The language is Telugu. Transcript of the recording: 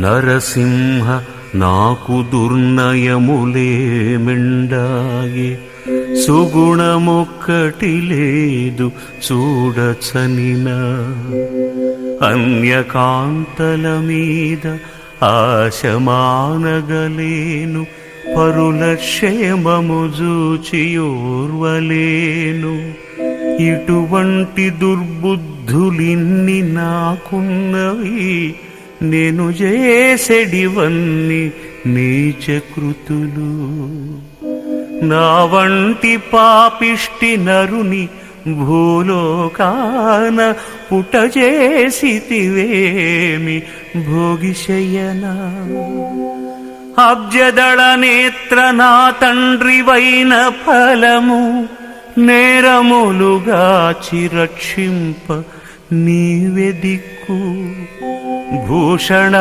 నరసింహ నాకు దుర్నయములేమిండాయి సుగుణమొక్కటి లేదు చూడచనిన. అన్యకాంతల మీద ఆశమానగలేను పరుల క్షేమము చూచియోర్వలేను ఇటువంటి దుర్బుద్ధులిన్ని నాకున్నవి నేను చేసెడివన్నీ నీచకృతులు. నా వంటి పాపిష్టి నరుని భూలోకాన పుట చేసితివేమి భోగిశయనా. అబ్జదళ నేత్ర నా తండ్రివైన ఫలము నేరములుగా చిరక్షింప నీవె దిక్కు భూషణ